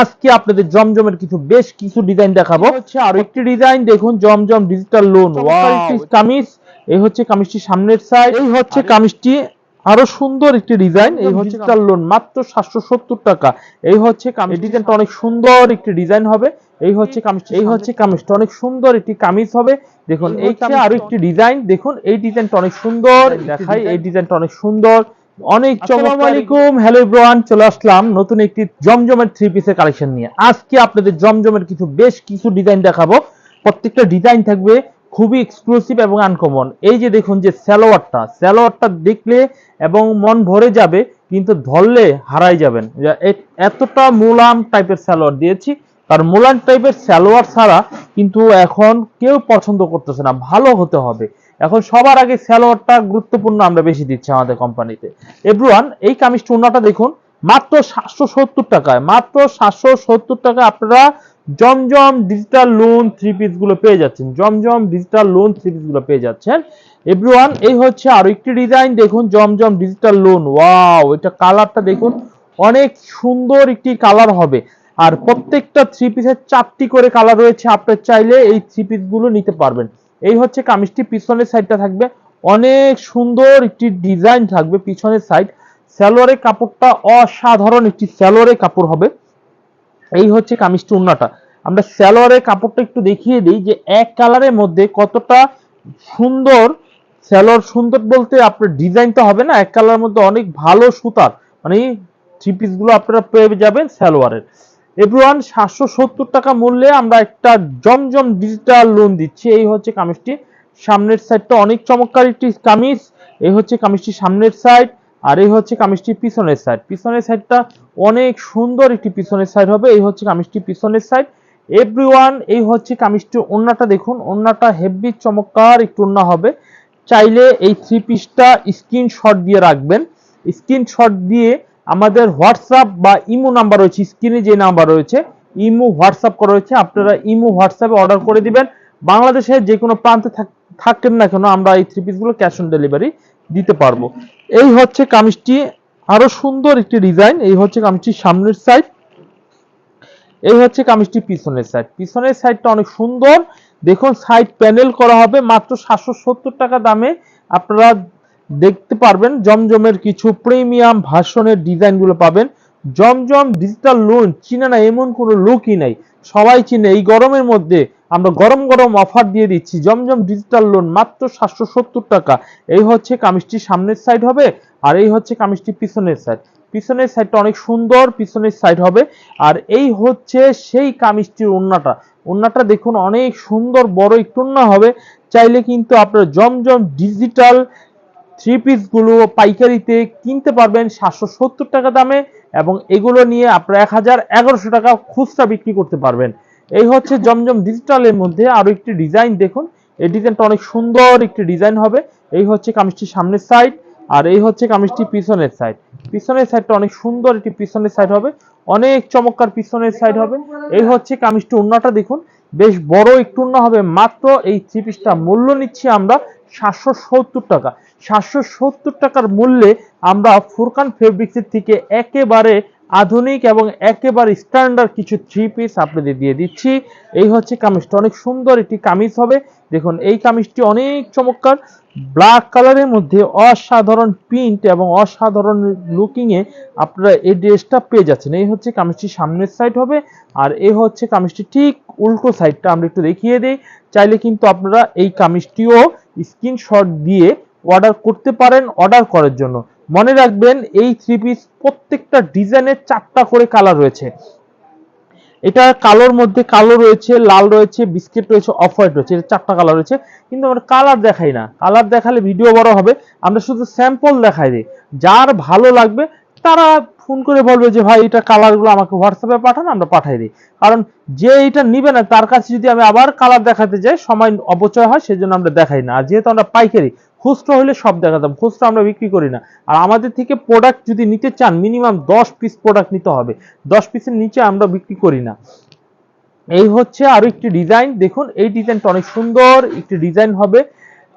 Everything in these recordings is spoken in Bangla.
আজকে আপনাদের জমজমের কিছু বেশ কিছু ডিজাইন দেখাবো। হচ্ছে আর একটি ডিজাইন দেখুন জমজম ডিজিটাল লোন কামিজ এই হচ্ছে কামিজটি সামনের সাইড এই হচ্ছে কামিজটি আরও সুন্দর একটি ডিজাইন এই হচ্ছে ডিজিটাল লোন মাত্র সাতশো সত্তর টাকা। এই হচ্ছে কামিজ ডিজাইনটা অনেক সুন্দর একটি ডিজাইন হবে। এই হচ্ছে কামিজটি এই হচ্ছে কামিজটা অনেক সুন্দর একটি কামিজ হবে। দেখুন এই আরও একটি ডিজাইন দেখুন এই ডিজাইনটা অনেক সুন্দর। দেখাই এই ডিজাইনটা অনেক সুন্দর। অনেক আসসালামু আলাইকুম। হ্যালো এভরিওয়ান চলে আসলাম নতুন একটি জমজমের থ্রি পিসের কালেকশন নিয়ে। আজকে আপনাদের জমজমের কিছু বেশ কিছু ডিজাইন দেখাবো। প্রত্যেকটা ডিজাইন থাকবে খুবই এক্সক্লুসিভ এবং আনকমন এই যে দেখুন যে স্যালোয়ারটা স্যালোয়ারটা দেখলে এবং মন ভরে যাবে কিন্তু ধরলে হারাই যাবেন। এতটা মোলাম টাইপের স্যালোয়ার দিয়েছি। আর মুলাম টাইপের স্যালোয়ার ছাড়া কিন্তু এখন কেউ পছন্দ করতেছে না। ভালো হতে হবে। এখন সবার আগে স্যালোয়ারটা গুরুত্বপূর্ণ আমরা বেশি দিচ্ছি আমাদের কোম্পানিতে। এভরিওয়ান এই কামিজ টুনাটা দেখুন, মাত্র সাতশো সত্তর টাকায়, মাত্র সাতশো সত্তর টাকা আপনারা জমজম ডিজিটাল লোন থ্রি পিসগুলো পেয়ে যাচ্ছেন, জমজম ডিজিটাল লোন থ্রি পিসগুলো পেয়ে যাচ্ছেন। এভরিওয়ান এই হচ্ছে আরও একটি ডিজাইন দেখুন, জমজম ডিজিটাল লোন ওয়াও এটা কালারটা দেখুন, অনেক সুন্দর একটি কালার হবে। আর প্রত্যেকটা থ্রি পিসের চারটি করে কালার রয়েছে, আপনার চাইলে এই থ্রি পিসগুলো নিতে পারবেন। এই হচ্ছে কামিজটি, পিছনের সাইডটা থাকবে। অনেক সুন্দর একটি ডিজাইন থাকবে পিছনের সাইড সালোয়ারের কাপড়টা অসাধারণ একটি সালোয়ারের কাপড় হবে। এই হচ্ছে কামিজটি উন্নাটা। আমরা সালোয়ারের কাপড়টা একটু দেখিয়ে দিই যে এক কালারের মধ্যে কতটা সুন্দর সালোয়ার সুন্দর বলতে আপনার ডিজাইনটা হবে না, এক কালারের মধ্যে অনেক ভালো সুতার মানে থ্রি পিসগুলো আপনারা পেয়ে যাবেন সালোয়ারের। এভরিওয়ান সাতশো সত্তর টাকা মূল্যে আমরা একটা জমজম ডিজিটাল লোন দিচ্ছি। এই হচ্ছে কামিজটি। সামনের সাইডটা অনেক চমৎকার একটি কামিজ। এই হচ্ছে কামিজটি সামনের সাইড আর এই হচ্ছে কামিজটি পিছনের সাইড পিছনের সাইডটা অনেক সুন্দর একটি পিছনের সাইড হবে। এই হচ্ছে কামিজটি পিছনের সাইড এভরিওয়ান এই হচ্ছে কামিজটি ওন্নাটা দেখুন। ওন্নাটা হেভি চমৎকার একটু ওন্না হবে। চাইলে এই থ্রি পিসটা স্ক্রিনশট দিয়ে রাখবেন। স্ক্রিনশট দিয়ে আমাদের হোয়াটসঅ্যাপ বা ইমো নাম্বার রয়েছে, স্ক্রিনে যে নাম্বার রয়েছে, ইমো হোয়াটসঅ্যাপ করা রয়েছে, আপনারা ইমো হোয়াটসঅ্যাপে অর্ডার করে দিবেন। বাংলাদেশের যে কোনো প্রান্তে থাক- থাকেন না কেন, আমরা এই থ্রি পিসগুলো ক্যাশ অন ডেলিভারি দিতে পারব। এই হচ্ছে কামিজটি, আরও সুন্দর একটি ডিজাইন এই হচ্ছে কামিজটি সামনের সাইড এই হচ্ছে কামিজটি পিছনের সাইড পিছনের সাইডটা অনেক সুন্দর। দেখুন সাইড প্যানেল করা হবে মাত্র সাতশো সত্তর টাকা দামে। আপনারা দেখতে পারবেন জমজমের কিছু প্রিমিয়াম ভার্সনের ডিজাইনগুলো পাবেন। জমজম ডিজিটাল লোন চিনে না, এমন কোনো লোকই নাই। সবাই চিনে, এই গরমের মধ্যে আমরা গরম গরম অফার দিয়ে দিচ্ছি। জমজম ডিজিটাল লোন মাত্র সাতশো সত্তর টাকা। এই হচ্ছে কামিজটি সামনের সাইড হবে আর এই হচ্ছে কামিজটি পিছনের সাইড পিছনের সাইডটা অনেক সুন্দর, পিছনের সাইড হবে। আর এই হচ্ছে সেই কামিজটির ওন্নাটা ওন্নাটা দেখুন, অনেক সুন্দর, বড় একটু হবে। চাইলে কিন্তু আপনার জমজম ডিজিটাল থ্রি পিসগুলো পাইকারিতে কিনতে পারবেন সাতশো সত্তর টাকা দামে এবং এগুলো নিয়ে আপনারা এক হাজার এগারোশো টাকা খুচরা বিক্রি করতে পারবেন। এই হচ্ছে জমজম ডিজিটালের মধ্যে আরও একটি ডিজাইন দেখুন। এই ডিজাইনটা অনেক সুন্দর একটি ডিজাইন হবে। এই হচ্ছে কামিজটি সামনের সাইড আর এই হচ্ছে কামিজটি পিছনের সাইড পিছনের সাইডটা অনেক সুন্দর একটি পিছনের সাইড হবে। অনেক চমৎকার পিছনের সাইড হবে। এই হচ্ছে কামিজটি উন্নাটা দেখুন। বেশ বড় একটু উন্না হবে। মাত্র এই থ্রি পিসটা মূল্য নিচ্ছি আমরা সাতশো সত্তর টাকা। সাতশো সত্তর টাকার মূল্যে আমরা ফুরকান ফেব্রিক্সের থেকে একেবারে আধুনিক এবং একেবারে স্ট্যান্ডার্ড কিছু থ্রি পিস আপনাদের দিয়ে দিচ্ছি। এই হচ্ছে কামিজটা। অনেক সুন্দর একটি কামিজ হবে। দেখুন, এই কামিজটি অনেক চমৎকার। ব্ল্যাক কালারের মধ্যে অসাধারণ প্রিন্ট এবং অসাধারণ লুকিং এ আপনারা এই ড্রেসটা পেয়ে যাচ্ছেন। এই হচ্ছে কামিজটি সামনের সাইড হবে আর এই হচ্ছে কামিজটি ঠিক উল্টো সাইডটা আমরা একটু দেখিয়ে দিই। চাইলে কিন্তু আপনারা এই কামিজটিও স্ক্রিনশট দিয়ে অর্ডার করতে পারেন অর্ডার করার জন্য। মনে রাখবেন, এই থ্রি পিস প্রত্যেকটা ডিজাইনের চারটা করে কালার রয়েছে। এটা কালোর মধ্যে কালো রয়েছে, লাল রয়েছে বিস্কিট রয়েছে অফ হোয়াইট রয়েছে, এটা চারটা কালার রয়েছে। কিন্তু আমরা কালার দেখাই না। কালার দেখালে ভিডিও বড় হবে, আমরা শুধু স্যাম্পল দেখাই দিই। যার ভালো লাগবে, তারা ফোন করে বলবে যে, ভাই, এটা কালারগুলো আমাকে হোয়াটসঅ্যাপে পাঠান, আমরা পাঠাই দিই। কারণ যে এটা নিবে না, তার কাছে যদি আমি আবার কালার দেখাতে যাই, সময় অপচয় হয়, সেজন্য আমরা দেখাই না। আর যেহেতু আমরা পাইকারি খুচরো হলে সব দেখাতাম খুচরো আমরা বিক্রি করি না। আর আমাদের থেকে প্রোডাক্ট যদি নিতে চান মিনিমাম দশ পিস প্রোডাক্ট নিতে হবে। দশ পিসের নিচে আমরা বিক্রি করি না। এই হচ্ছে আরও একটি ডিজাইন দেখুন, এই ডিজাইনটা অনেক সুন্দর। একটি ডিজাইন হবে।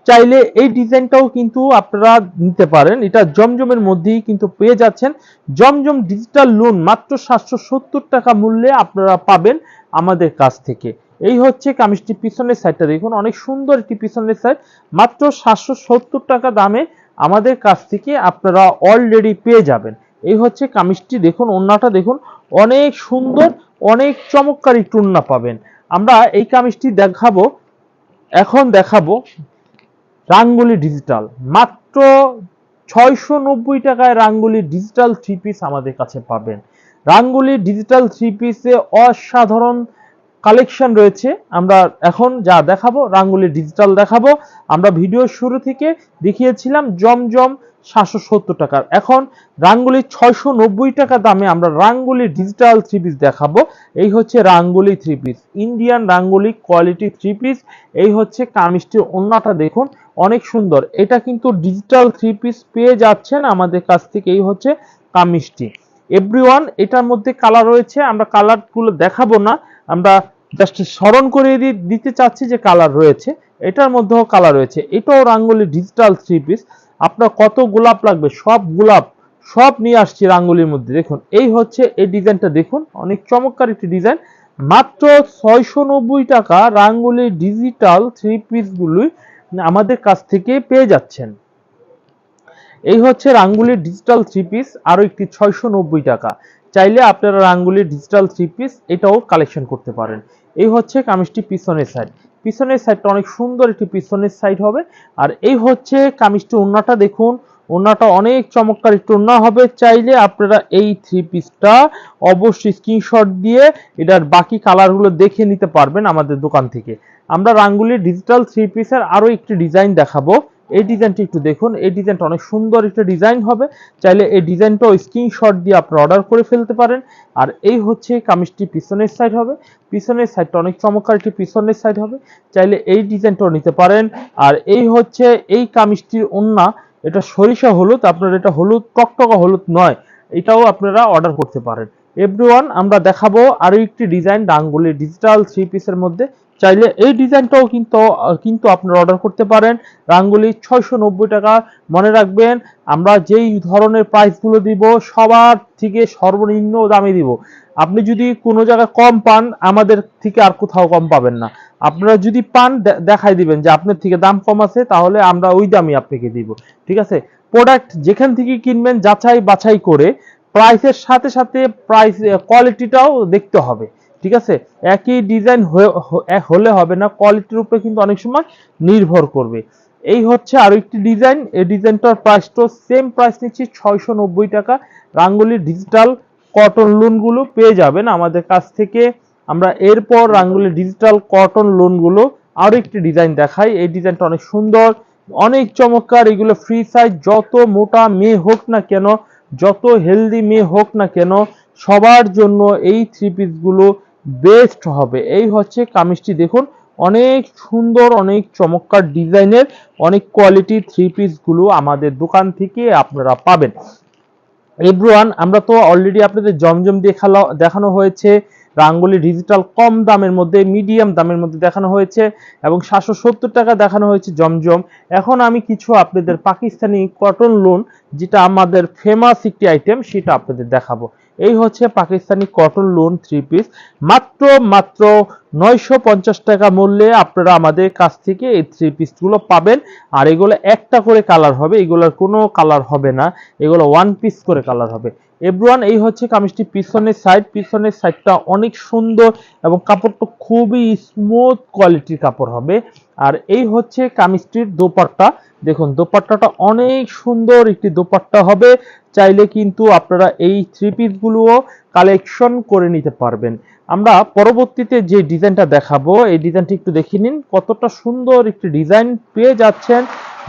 চাইলে এই ডিজাইনটাও কিন্তু আপনারা নিতে পারেন। এটা জমজমের মধ্যেই কিন্তু পেয়ে যাচ্ছেন। জমজম ডিজিটাল লোন মাত্র সাতশো সত্তর টাকা মূল্যে আপনারা পাবেন আমাদের কাছ থেকে। এই হচ্ছে কামিজটি পিছনের সাইডটা দেখুন, অনেক সুন্দর একটি পিছনের সাইড মাত্র সাতশো সত্তর টাকা দামে আমাদের কাছ থেকে আপনারা অলরেডি পেয়ে যাবেন। এই হচ্ছে কামিজটি। দেখুন ওন্নাটা দেখুন, অনেক সুন্দর, অনেক চমৎকার একটু ওন্না পাবেন। আমরা এই কামিজটি দেখাবো, এখন দেখাবো রাঙ্গুলি ডিজিটাল মাত্র ছয়শো নব্বই টাকায় রাঙ্গুলি ডিজিটাল থ্রি পিস আমাদের কাছে পাবেন। রাঙ্গুলি ডিজিটাল থ্রি পিসে অসাধারণ কালেকশন রয়েছে। আমরা এখন যা দেখাবো, রাঙ্গুলি ডিজিটাল দেখাবো। আমরা ভিডিও শুরু থেকে দেখিয়েছিলাম জমজম সাতশো সত্তর টাকার। এখন রাঙ্গুলি ছয়শো নব্বই টাকা দামে আমরা রাঙ্গুলি ডিজিটাল থ্রি পিস দেখাবো। এই হচ্ছে Rangoli three piece Indian Rangoli quality three piece এই হচ্ছে কামিজটির অন্যটা দেখুন, অনেক সুন্দর। এটা কিন্তু ডিজিটাল থ্রি পিস পেয়ে যাচ্ছেন আমাদের কাছ থেকে। এই হচ্ছে কামিজটি। এভরিওয়ান এটার মধ্যে কালার রয়েছে। আমরা কালারগুলো দেখাবো না। আমরা জাস্ট স্মরণ করিয়ে দিতে চাচ্ছি যে কালার রয়েছে। এটার মধ্যেও কালার রয়েছে। এটাও রাঙ্গুলি ডিজিটাল থ্রি পিস আপনার কত গোলাপ লাগবে? সব গোলাপ, সব নিয়ে আসছি রাঙ্গুলির মধ্যে। দেখুন, এই হচ্ছে এই ডিজাইনটা দেখুন। অনেক চমৎকার একটি ডিজাইন মাত্র ছয়শো নব্বই টাকা রাঙ্গুলি ডিজিটাল থ্রি পিসগুলি আমাদের কাছ থেকে পেয়ে যাচ্ছেন। এই হচ্ছে রাঙ্গুলির ডিজিটাল থ্রি পিস আরও একটি ছয়শো নব্বই টাকা। চাইলে আপনারা রাঙ্গুলির ডিজিটাল থ্রি পিস এটাও কালেকশন করতে পারেন। এই হচ্ছে কামিজটি পিছনের সাইড পিছনের সাইডটা অনেক সুন্দর একটি পিছনের সাইড হবে। আর এই হচ্ছে কামিজটি ওন্নাটা দেখুন। ওন্নাটা অনেক চমৎকার একটু ওন্না হবে। চাইলে আপনারা এই থ্রি পিসটা অবশ্যই স্ক্রিনশট দিয়ে এটার বাকি কালারগুলো দেখে নিতে পারবেন আমাদের দোকান থেকে। আমরা রাঙ্গুলির ডিজিটাল থ্রি পিসের আরও একটি ডিজাইন দেখাবো। এই ডিজাইনটি একটু দেখুন। এই ডিজাইনটা অনেক সুন্দর একটা ডিজাইন হবে। চাইলে এই ডিজাইনটাও স্ক্রিনশট দিয়ে আপনারা অর্ডার করে ফেলতে পারেন। আর এই হচ্ছে কামিজটি পিছনের সাইড হবে। পিছনের সাইডটা অনেক চমৎকার একটি পিছনের সাইড হবে। চাইলে এই ডিজাইনটাও নিতে পারেন। আর এই হচ্ছে এই কামিজটির ওন্না। এটা সরিষা হলুদ। আপনার এটা হলুদ, টকটকা হলুদ নয়। এটাও আপনারা অর্ডার করতে পারেন। এভরিওয়ান আমরা দেখাবো আরও একটি ডিজাইন ডাঙ্গুলি ডিজিটাল থ্রি পিসের মধ্যে। চাইলে এই ডিজাইনটাও কিন্তু কিন্তু আপনারা অর্ডার করতে পারেন। রাঙ্গুলি ছয়শো নব্বই টাকা, মনে রাখবেন, আমরা যেই ধরনের প্রাইসগুলো দিব, সবার থেকে সর্বনিম্ন দামে দিব। আপনি যদি কোনো জায়গায় কম পান, আমাদের থেকে আর কোথাও কম পাবেন না। আপনারা যদি পান দেখাই দিবেন যে আপনার থেকে দাম কম আছে, তাহলে আমরা ওই দামই আপনাকে দিব। ঠিক আছে? প্রোডাক্ট যেখান থেকে কিনবেন যাচাই বাছাই করে প্রাইসের সাথে সাথে প্রাইস কোয়ালিটিটাও দেখতে হবে, ঠিক আছে? একই ডিজাইন হলে হবে না কোয়ালিটির উপরে কিন্তু অনেক সময় নির্ভর করবে। এই হচ্ছে আরও একটি ডিজাইন এই ডিজাইনটার প্রাইসটা সেম প্রাইস নিচ্ছি ছয়শো নব্বই টাকা। রাঙ্গুলি ডিজিটাল কটন লোনগুলো পেয়ে যাবেন আমাদের কাছ থেকে। আমরা এরপর রাঙ্গুলি ডিজিটাল কটন লোনগুলো আরও একটি ডিজাইন দেখাই। এই ডিজাইনটা অনেক সুন্দর, অনেক চমৎকার। এগুলো ফ্রি সাইজ যত মোটা মেয়ে হোক না কেন যত হেলদি মেয়ে হোক না কেন, সবার জন্য এই থ্রি পিসগুলো বেস্ট হবে। এই হচ্ছে কামিজটি। দেখুন, অনেক সুন্দর, অনেক চমৎকার ডিজাইনের, অনেক কোয়ালিটি থ্রি পিসগুলো আমাদের দোকান থেকে আপনারা পাবেন। এভরিওয়ান আমরা তো অলরেডি আপনাদের জমজম দেখাল দেখানো হয়েছে। রাঙ্গুলি ডিজিটাল কম দামের মধ্যে মিডিয়াম দামের মধ্যে দেখানো হয়েছে এবং সাতশো সত্তর টাকা দেখানো হয়েছে জমজম। এখন আমি কিছু আপনাদের পাকিস্তানি কটন লোন যেটা আমাদের ফেমাস একটি আইটেম সেটা আপনাদের দেখাবো। এই হচ্ছে Pakistani cotton lawn three piece মাত্র মাত্র নয়শো পঞ্চাশ টাকা মূল্যে আপনারা আমাদের কাছ থেকে এই থ্রি পিসগুলো পাবেন। আর এগুলো একটা করে কালার হবে, এগুলোর কোনো কালার হবে না। এগুলো ওয়ান পিস করে কালার হবে। এভরিওয়ান এই হচ্ছে কামিজটি, পিছনের সাইড পিছনের সাইডটা অনেক সুন্দর এবং কাপড়টা খুবই স্মুথ কোয়ালিটির কাপড় হবে। আর এই হচ্ছে কামিজটির দোপাট্টা। দেখুন, দোপাট্টাটা অনেক সুন্দর একটি দোপাট্টা হবে। চাইলে কিন্তু আপনারা এই থ্রি পিসগুলোও কালেকশন করে নিতে পারবেন। আমরা পরবর্তীতে যে ডিজাইনটা দেখাবো, এই ডিজাইনটি একটু দেখে নিন। কতটা সুন্দর একটি ডিজাইন পেয়ে যাচ্ছেন।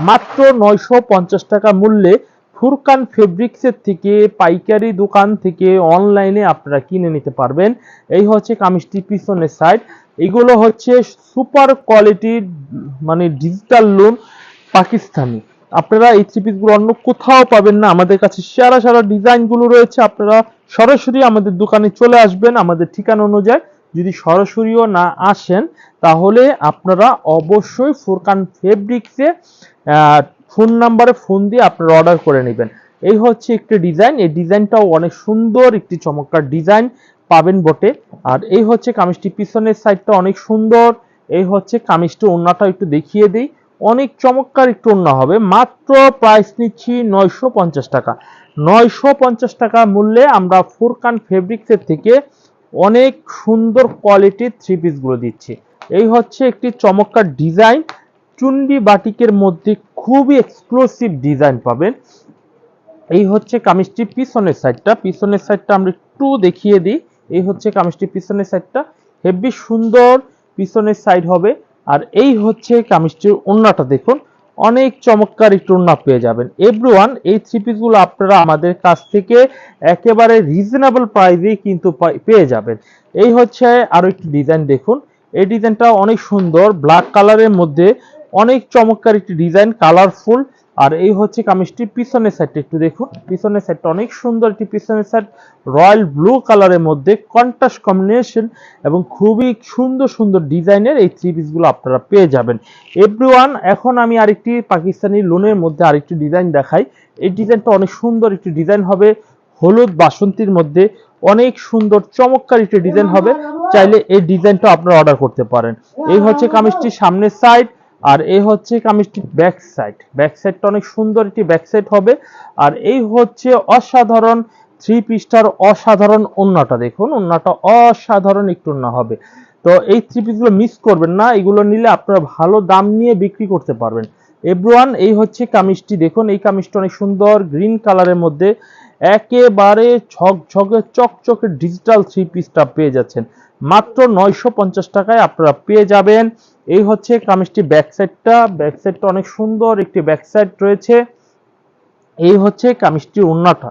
মাত্র নয়শো পঞ্চাশ টাকা মূল্যে ফুরকান ফেব্রিক্সের থেকে, পাইকারি দোকান থেকে অনলাইনে আপনারা কিনে নিতে পারবেন। এই হচ্ছে কামিজটি, পিছনের সাইড এগুলো হচ্ছে সুপার কোয়ালিটির মানে ডিজিটাল লোন পাকিস্তানি। আপনারা এই থ্রি পিসগুলো অন্য কোথাও পাবেন না। আমাদের কাছে সারা সারা ডিজাইনগুলো রয়েছে। আপনারা সরাসরি আমাদের দোকানে চলে আসবেন। আমাদের ঠিকানা অনুযায়ী যদি সরাসরিও না আসেন, তাহলে আপনারা অবশ্যই ফুরকান ফেব্রিক্সে ফোন নাম্বারে ফোন দিয়ে আপনারা অর্ডার করে নেবেন। এই হচ্ছে একটি ডিজাইন এই ডিজাইনটাও অনেক সুন্দর, একটি চমৎকার ডিজাইন পাবেন বটে। আর এই হচ্ছে কামিজটি, পিছনের সাইডটা অনেক সুন্দর। এই হচ্ছে কামিজটি, ওন্নাটা একটু দেখিয়ে দিই। অনেক চমৎকার একটু ওন্না হবে। মাত্র প্রাইস নিচ্ছি নয়শো পঞ্চাশ টাকা। নয়শো পঞ্চাশ টাকা মূল্যে আমরা ফুরকান ফেব্রিক্সের থেকে অনেক সুন্দর কোয়ালিটির থ্রি পিসগুলো দিচ্ছি। এই হচ্ছে একটি চমৎকার ডিজাইন চুন্ডি বাটিকের মধ্যে খুবই এক্সক্লুসিভ ডিজাইন পাবেন। এই হচ্ছে কামিজটির পিছনের সাইডটা পিছনের সাইডটা আমরা একটু দেখিয়ে দিই। এই হচ্ছে কামিজটির পিছনের সাইডটা হেভি সুন্দর পিছনের সাইড হবে। আর এই হচ্ছে কামিজটির ওন্নাটা দেখুন। অনেক চমৎকার একটু ওন্না পেয়ে যাবেন। এভরিওয়ান এই থ্রি পিসগুলো আপনারা আমাদের কাছ থেকে একেবারে রিজনেবল প্রাইসেই কিন্তু পেয়ে যাবেন। এই হচ্ছে আরও একটি ডিজাইন দেখুন। এই ডিজাইনটা অনেক সুন্দর। ব্ল্যাক কালারের মধ্যে অনেক চমৎকার একটি ডিজাইন, কালারফুল। আর এই হচ্ছে কামিজটির পিছনের সাইডটা একটু দেখুন। পিছনের সাইডটা অনেক সুন্দর একটি পিছনের সাইড রয়্যাল ব্লু কালারের মধ্যে কন্ট্রাস্ট কম্বিনেশন এবং খুবই সুন্দর সুন্দর ডিজাইনের এই থ্রি পিসগুলো আপনারা পেয়ে যাবেন। এভরিওয়ান এখন আমি আরেকটি পাকিস্তানি লোনের মধ্যে আরেকটি ডিজাইন দেখাই। এই ডিজাইনটা অনেক সুন্দর একটি ডিজাইন হবে। হলুদ বাসন্তীর মধ্যে অনেক সুন্দর, চমৎকার একটি ডিজাইন হবে। চাইলে এই ডিজাইনটা আপনারা অর্ডার করতে পারেন। এই হচ্ছে কামিজটির সামনের সাইড আর এই হচ্ছে কামিজটির ব্যাক সাইড ব্যাক সাইডটা অনেক সুন্দর একটি ব্যাক সাইড হবে। আর এই হচ্ছে অসাধারণ থ্রি পিসটার অসাধারণ ওন্নাটা। দেখুন, ওন্নাটা অসাধারণ একটু ওন্না হবে। তো এই থ্রি পিসগুলো মিস করবেন না। এগুলো নিলে আপনারা ভালো দাম নিয়ে বিক্রি করতে পারবেন। এভরিওয়ান এই হচ্ছে কামিজটি। দেখুন, এই কামিজটা অনেক সুন্দর গ্রিন কালারের মধ্যে। একেবারে ঝকঝকে, চকচকে ডিজিটাল থ্রি পিসটা পেয়ে যাচ্ছেন। মাত্র নয়শো পঞ্চাশ টাকায় আপনারা পেয়ে যাবেন। এই হচ্ছে কামিজটি ব্যাক সাইডটা ব্যাক সাইডটা অনেক সুন্দর একটি ব্যাক সাইড রয়েছে। এই হচ্ছে কামিজটির ওন্নাটা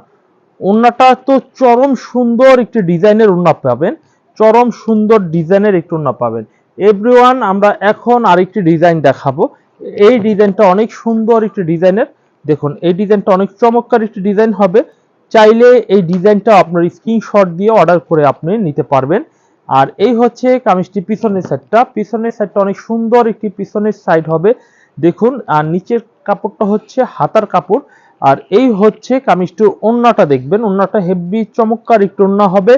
ওন্নাটা তো চরম সুন্দর একটি ডিজাইনের ওন্না পাবেন। চরম সুন্দর ডিজাইনের একটি ওন্না পাবেন। এভরিওয়ান আমরা এখন আরেকটি ডিজাইন দেখাবো। এই ডিজাইনটা অনেক সুন্দর একটি ডিজাইনের। দেখুন, এই ডিজাইনটা অনেক চমৎকার একটি ডিজাইন হবে। চাইলে এই ডিজাইনটা আপনার স্ক্রিনশট দিয়ে অর্ডার করে আপনি নিতে পারবেন। আর এই হচ্ছে কামিজটি পিছনের সাইডটা পিছনের সাইডটা অনেক সুন্দর একটি পিছনের সাইড হবে। দেখুন, আর নিচের কাপড়টা হচ্ছে হাতার কাপড়। আর এই হচ্ছে কামিজটির ওন্নাটা দেখবেন। ওন্নাটা হেভি চমৎকার একটু ওন্না হবে।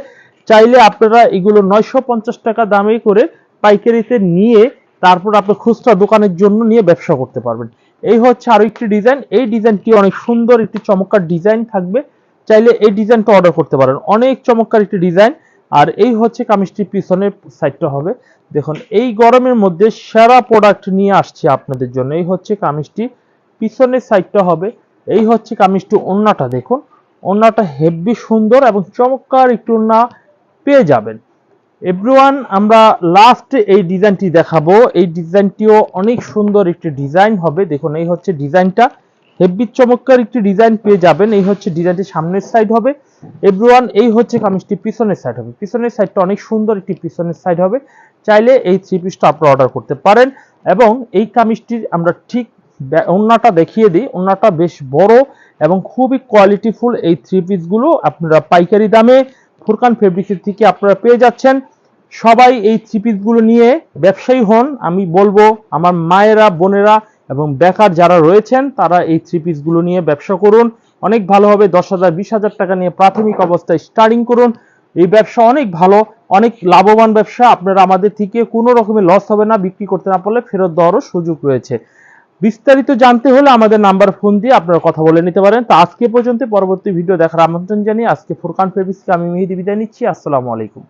চাইলে আপনারা এগুলো নয়শো পঞ্চাশ টাকা দামে করে পাইকারিতে নিয়ে তারপর আপনি খুচরা দোকানের জন্য নিয়ে ব্যবসা করতে পারবেন। এই হচ্ছে আরও একটি ডিজাইন এই ডিজাইনটি অনেক সুন্দর, একটি চমৎকার ডিজাইন থাকবে। চাইলে এই ডিজাইনটা অর্ডার করতে পারেন। অনেক চমৎকার একটি ডিজাইন আর এই হচ্ছে কামিজটির পিছনের সাইডটা হবে। দেখুন, এই গরমের মধ্যে সেরা প্রোডাক্ট নিয়ে আসছে আপনাদের জন্য। এই হচ্ছে কামিজটি, পিছনের সাইডটা হবে। এই হচ্ছে কামিজটি ওন্নাটা দেখুন। ওন্নাটা হেভি সুন্দর এবং চমৎকার একটু ওন্না পেয়ে যাবেন। এভরিওয়ান আমরা লাস্ট এই ডিজাইনটি দেখাবো। এই ডিজাইনটিও অনেক সুন্দর একটি ডিজাইন হবে। দেখুন, এই হচ্ছে ডিজাইনটা হেভি চমৎকার একটি ডিজাইন পেয়ে যাবেন। এই হচ্ছে ডিজাইনটি সামনের সাইড হবে। এভরিওয়ান এই হচ্ছে কামিজটি পিছনের সাইড হবে। পিছনের সাইডটা অনেক সুন্দর একটি পিছনের সাইড হবে। চাইলে এই থ্রি পিসটা আপনারা অর্ডার করতে পারেন এবং এই কামিজটির আমরা ঠিক ওন্নাটা দেখিয়ে দিই। ওন্নাটা বেশ বড় এবং খুবই কোয়ালিটিফুল এই থ্রি পিসগুলো আপনারা পাইকারি দামে ফুরকান ফেব্রিক্সের থেকে আপনারা পেয়ে যাচ্ছেন। সবাই এই থ্রি পিসগুলো নিয়ে ব্যবসায়ী হন। আমি বলব, আমার মায়েরা, বোনেরা এবং বেকার যারা রয়েছেন, তারা এই থ্রি পিসগুলো নিয়ে ব্যবসা করুন। অনেক ভালো হবে, দশ হাজার, বিশ হাজার টাকা নিয়ে প্রাথমিক অবস্থায় স্টার্টিং করুন। এই ব্যবসা অনেক ভালো, অনেক লাভবান ব্যবসা। আপনারা আমাদের থেকে কোনো রকমের লস হবে না, বিক্রি করতে না পারলে ফেরত দেওয়ারও সুযোগ রয়েছে। বিস্তারিত জানতে হলে আমাদের নাম্বার ফোন দিয়ে আপনারা কথা বলে নিতে পারেন। তো আজকে পর্যন্ত পরবর্তী ভিডিও দেখার আমন্ত্রণ জানিয়ে আজকে ফুরকান ফেব্রিক্সকে আমি মেহেদি বিদায় নিচ্ছি। আসসালামু আলাইকুম।